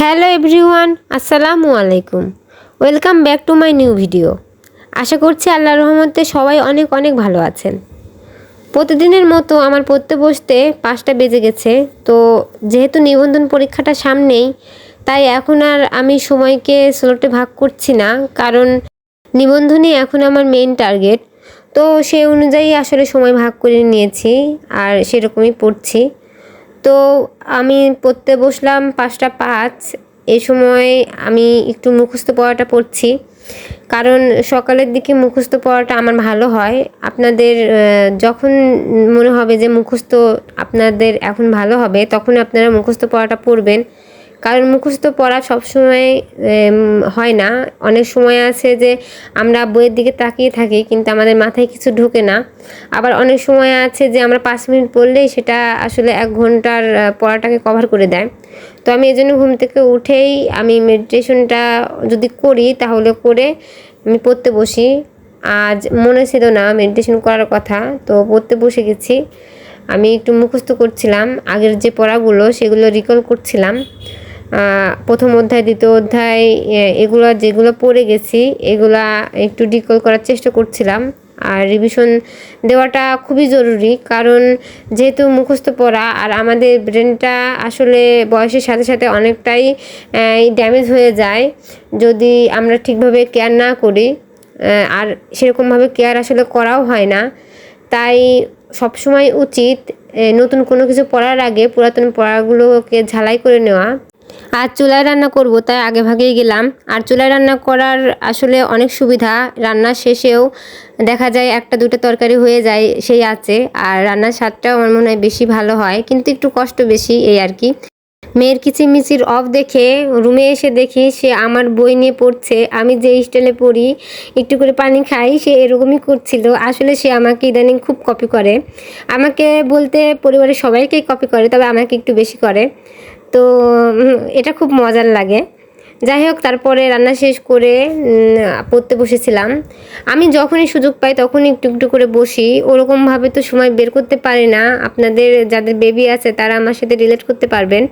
Hello everyone, আসসালামু আলাইকুম। Welcome back to my new video. আশা করছি আল্লাহর রহমতে সবাই অনেক অনেক ভালো আছেন। প্রতিদিনের মতো আমার পড়তে বসতে পাঁচটা বেজে গেছে, তো যেহেতু নিবন্ধন পরীক্ষাটা সামনেই, তাই এখন আর আমি সময়কে স্লোটে ভাগ করছি না, কারণ নিবন্ধনই এখন আমার মেইন টার্গেট তো সেই অনুযায়ী আসলে সময় ভাগ করে নিয়েছি, আর সেরকমই পড়ছি। তো আমি পড়তে বসলাম পাঁচটা পাঁচ। এ সময় আমি একটু মুখস্থ পড়াটা পড়ছি। কারণ সকালের দিকে মুখস্থ পড়াটা আমার ভালো হয়। আপনাদের যখন মনে হবে যে মুখস্থ আপনাদের এখন ভালো হবে তখন আপনারা মুখস্থ পড়াটা পড়বেন। কারণ মুখস্থ পড়া সবসময় হয় না। অনেক সময় আছে যে আমরা বইয়ের দিকে তাকিয়ে থাকি, কিন্তু আমাদের মাথায় কিছু ঢোকে না। আবার অনেক সময় আছে যে আমরা পাঁচ মিনিট পড়লেই সেটা আসলে এক ঘণ্টার পড়াটাকে কভার করে দেয়। তো আমি এই জন্য ঘুম থেকে উঠেই আমি মেডিটেশনটা যদি করি, তাহলে করে আমি পড়তে বসি। আজ মনে ছিল না মেডিটেশন করার কথা, তো পড়তে বসে গেছি। আমি একটু মুখস্থ করছিলাম। আগের যে পড়াগুলো, সেগুলো রিকল করছিলাম। প্রথম অধ্যায়, দ্বিতীয় অধ্যায় এগুলো যেগুলো পড়ে গেছি, এগুলা একটু ডিকল করার চেষ্টা করছিলাম। আর রিভিশন দেওয়াটা খুবই জরুরি, কারণ যেহেতু মুখস্থ পড়া, আর আমাদের ব্রেনটা আসলে বয়সের সাথে সাথে অনেকটাই ড্যামেজ হয়ে যায়, যদি আমরা ঠিকভাবে কেয়ার না করি আর সেরকমভাবে কেয়ার আসলে করাও হয় না। তাই সবসময় উচিত নতুন কোনো কিছু পড়ার আগে পুরাতন পড়াগুলোকে ঝালাই করে নেওয়া আর চুলায় রান্না করব, তাই আগে ভাগেই গেলাম। আর চুলায় রান্না করার আসলে অনেক সুবিধা, রান্না শেষেও দেখা যায় একটা দুটো তরকারি হয়ে যায়, সেই আছে। আর রান্নার স্বাদটাও আমার মনে হয় বেশি ভালো হয়, কিন্তু একটু কষ্ট বেশি এই আর কি। মেয়ের কিচিমিচির অফ দেখে, রুমে এসে দেখি সে আমার বই নিয়ে পড়ছে। আমি যে স্টাইলে পড়ি, একটু করে পানি খাই, সে এরকমই করছিল। আসলে সে আমাকে ইদানিং খুব কপি করে। আমাকে বলতে পরিবারের সবাইকেই কপি করে, তবে আমাকে একটু বেশি করে। তো এটা খুব মজার লাগে। যাই হোক, তারপরে রান্না শেষ করে পড়তে বসেছিলাম। আমি যখনই সুযোগ পাই তখনই একটু একটু করে বসি। ওরকমভাবে তো সময় বের করতে পারি না। আপনাদের, যাদের বেবি আছে তারা আমার সাথে রিলেট করতে পারবেন।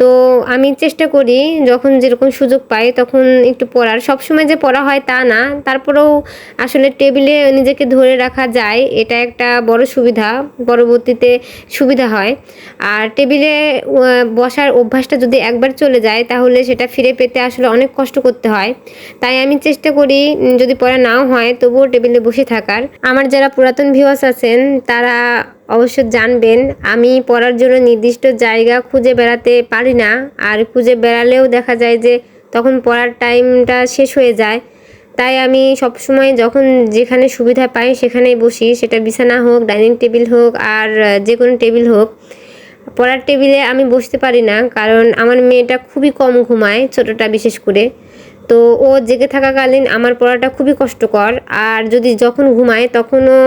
তো আমি চেষ্টা করি যখন যেরকম সুযোগ পাই তখন একটু পড়ার। সবসময় যে পড়া হয় তা না। তারপরেও আসলে টেবিলে নিজেকে ধরে রাখা যায়, এটা একটা বড় সুবিধা। পরবর্তীতে সুবিধা হয়। আর টেবিলে বসার অভ্যাসটা যদি একবার চলে যায় তাহলে সেটা ফিরে পেতে আসলে অনেক কষ্ট করতে হয়। তাই আমি চেষ্টা করি যদি পড়া নাও হয় তবুও টেবিলে বসে থাকার। আমার যারা পুরাতন ভিউয়ার্স আছেন তারা অবশ্য জানবেন, আমি পড়ার জন্য নির্দিষ্ট জায়গা খুঁজে বেড়াতে পারি না। আর খুঁজে বেড়ালেও দেখা যায় যে তখন পড়ার টাইমটা শেষ হয়ে যায়। তাই আমি সবসময় যখন যেখানে সুবিধা পাই সেখানেই বসি। সেটা বিছানা হোক, ডাইনিং টেবিল হোক, আর যে কোনো টেবিল হোক। পড়ার টেবিলে আমি বসতে পারি না, কারণ আমার মেয়েটা খুবই কম ঘুমায় ছোটোটা বিশেষ করে। তো ও জেগে থাকাকালীন আমার পড়াটা খুবই কষ্টকর। আর যদি যখন ঘুমায়, তখনও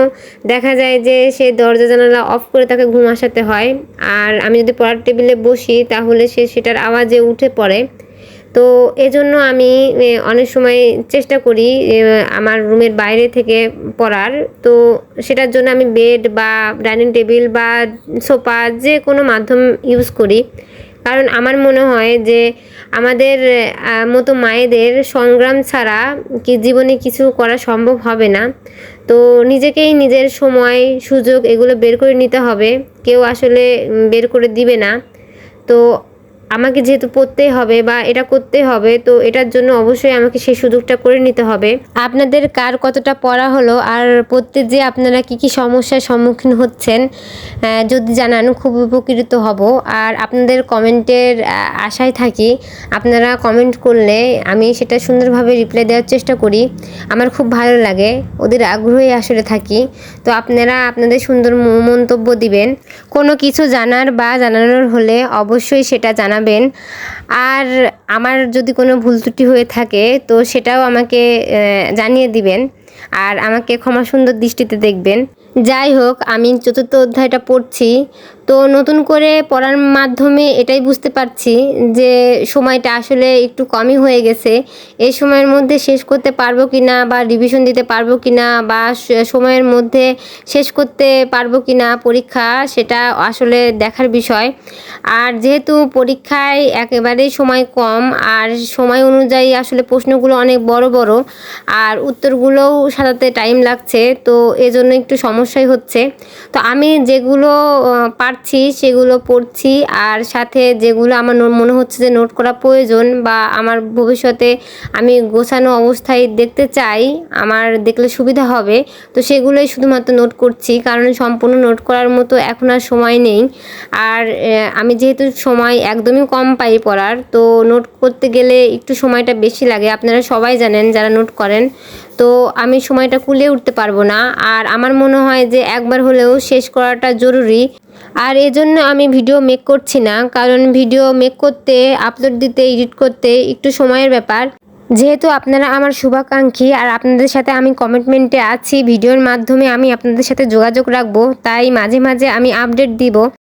দেখা যায় যে সে দরজা জানালা অফ করে তাকে ঘুম আসাতে হয়। আর আমি যদি পড়ার টেবিলে বসি, তাহলে সে সেটার আওয়াজে উঠে পড়ে। তো এজন্য আমি অনেক সময় চেষ্টা করি আমার রুমের বাইরে থেকে পড়ার। তো সেটার জন্য আমি বেড বা ডাইনিং টেবিল বা সোফা যে কোনো মাধ্যম ইউজ করি। কারণ আমার মনে হয় যে আমাদের মতো মায়েদের সংগ্রাম ছাড়া কি জীবনে কিছু করা সম্ভব হবে না। তো নিজেকেই নিজের সময়, সুযোগ এগুলো বের করে নিতে হবে। কেউ আসলে বের করে দিবে না। তো আমাকে যেহেতু পড়তেই হবে বা এটা করতে হবে, তো এটার জন্য অবশ্যই আমাকে সেই সুযোগটা করে নিতে হবে। আপনাদের কার কতটা পড়া হলো আর পড়তে যে আপনারা কি কি সমস্যার সম্মুখীন হচ্ছেন যদি জানান, খুব উপকৃত হব। আর আপনাদের কমেন্টের আশায় থাকি আপনারা কমেন্ট করলে আমি সেটা সুন্দরভাবে রিপ্লাই দেওয়ার চেষ্টা করি। আমার খুব ভালো লাগে, ওদের আগ্রহে আসলে থাকি। তো আপনারা আপনাদের সুন্দর মন্তব্য দিবেন। কোনো কিছু জানার বা জানানোর হলে অবশ্যই সেটা জানাবেন। আর আমার যদি কোনো ভুল ত্রুটি হয়ে থাকে, তো সেটাও আমাকে জানিয়ে দিবেন। আর আমাকে ক্ষমা সুন্দর দৃষ্টিতে দেখবেন। যাই হোক, আমি চতুর্থ অধ্যায়টা পড়ছি। তো নতুন করে পড়ার মাধ্যমে এটাই বুঝতে পারছি যে সময়টা আসলে একটু কমই হয়ে গেছে। এই সময়ের মধ্যে শেষ করতে পারব কি না বা রিভিশন দিতে পারব কি না বা সময়ের মধ্যে শেষ করতে পারব কি না পরীক্ষা সেটা আসলে দেখার বিষয়। আর যেহেতু পরীক্ষায় একেবারেই সময় কম আর সময় অনুযায়ী আসলে প্রশ্নগুলো অনেক বড় বড় আর উত্তরগুলোও সাজাতে টাইম লাগছে তো এজন্য একটু সমস্যাই হচ্ছে। তো আমি যেগুলো আহ, পারছি সেগুলো পড়ছি। আর সাথে যেগুলো আমার মনে হচ্ছে যে নোট করা প্রয়োজন বা আমার ভবিষ্যতে আমি গোছানো অবস্থায় দেখতে চাই, আমার দেখলে সুবিধা হবে। তো সেগুলোই শুধুমাত্র নোট করছি, কারণ সম্পূর্ণ নোট করার মতো এখন আর সময় নেই। আর আমি যেহেতু সময় একদমই কম পাই পড়ার, তো নোট করতে গেলে একটু সময়টা বেশি লাগে। আপনারা সবাই জানেন যারা নোট করেন তো আমি সময়টা কুলে উঠতে পারব না। আর আমার মনে হয় যে একবার হলেও শেষ করাটা জরুরি। আর এজন্য আমি ভিডিও মেক করছি না, কারণ ভিডিও মেক করতে আপলোড দিতে এডিট করতে একটু সময়ের ব্যাপার। যেহেতু আপনারা আমার শুভাকাঙ্ক্ষী আর আপনাদের সাথে আমি কমিটমেন্টে আছি, ভিডিওর মাধ্যমে আমি আপনাদের সাথে যোগাযোগ রাখব, তাই মাঝে মাঝে আমি আপডেট দিব।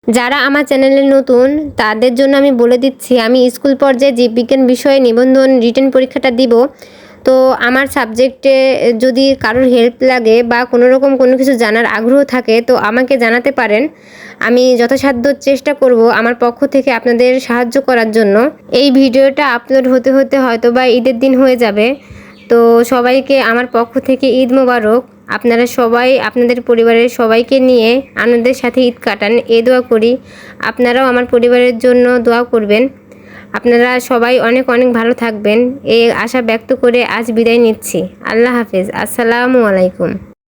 যারা আমার চ্যানেলে নতুন, তাদের জন্য আমি বলে দিচ্ছি, আমি স্কুল পর্যায়ে জীববিজ্ঞান বিষয়ে নিবন্ধন রিটার্ন পরীক্ষাটা দিব। তো আমার সাবজেক্টে যদি কারোর হেল্প লাগে বা কোনো রকম কোনো কিছু জানার আগ্রহ থাকে, তো আমাকে জানাতে পারেন। আমি যথাসাধ্য চেষ্টা করব আমার পক্ষ থেকে আপনাদের সাহায্য করার জন্য। এই ভিডিওটা আপলোড হতে হতে হয়তো বা ঈদের দিন হয়ে যাবে। তো সবাইকে আমার পক্ষ থেকে ঈদ মোবারক। আপনারা সবাই, আপনাদের পরিবারের সবাইকে নিয়ে আনন্দের সাথে ঈদ কাটান। এ দোয়া করি। আপনারাও আমার পরিবারের জন্য দোয়া করবেন। আপনারা সবাই অনেক অনেক ভালো থাকবেন। এই আশা ব্যক্ত করে আজ বিদায় নিচ্ছি। আল্লাহ হাফেজ। আসসালামু আলাইকুম।